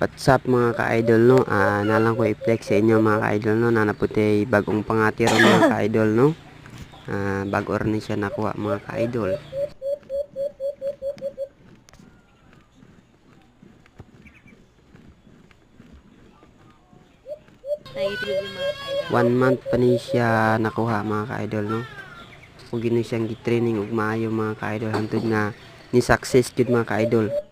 What's up mga ka-idol no? Ah, nalang ko i-flex sa inyo mga ka-idol no. Nanaputi bagong pangatiro mga ka-idol no. Ah, bago rin siya nakuha mga ka-idol. One month pa ni siya nakuha mga ka-idol no. Ug gini siyang gi-training ug maayo mga ka-idol hantod na ni success jud mga ka-idol.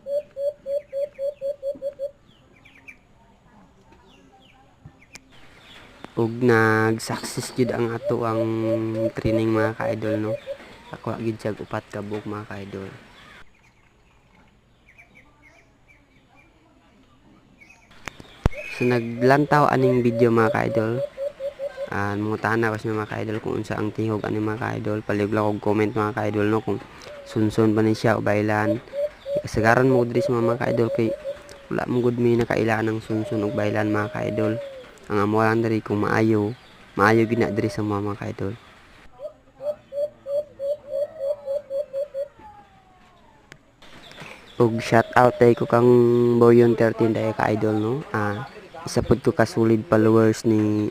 Ug nag-success jud ang ato ang training mga ka-idol no. Ako gid siya upat ka buok mga ka-idol. So naglantaw aning video mga ka-idol. Ah, mga tana was mga ka-idol kung unsa ang tingog ani mga ka-idol. Palig lang og comment mga ka-idol no kung sunsun ba ni siya o bailan. Kasagaran mo diri mga ka-idol kay wala mo gud mi nakailaan ng sunsun ug bailan mga ka-idol. Ang amo lang diri kung maayo, maayo gid na diri sa mga mga ka-idol. ug shout out tay ko kang Boyon 13 daya ka idol no? Ah isa pud ko ka solid followers ni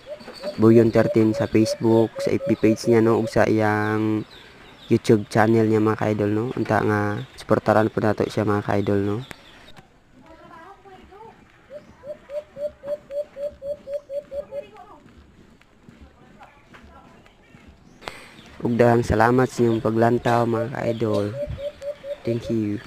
Boyon 13 sa Facebook sa FB page niya no? Ug sa iyang YouTube channel niya mga ka-idol no? Unta nga suportaran po nato siya mga ka-idol no ug daghang salamat sa inyong paglantaw mga ka-idol. Thank you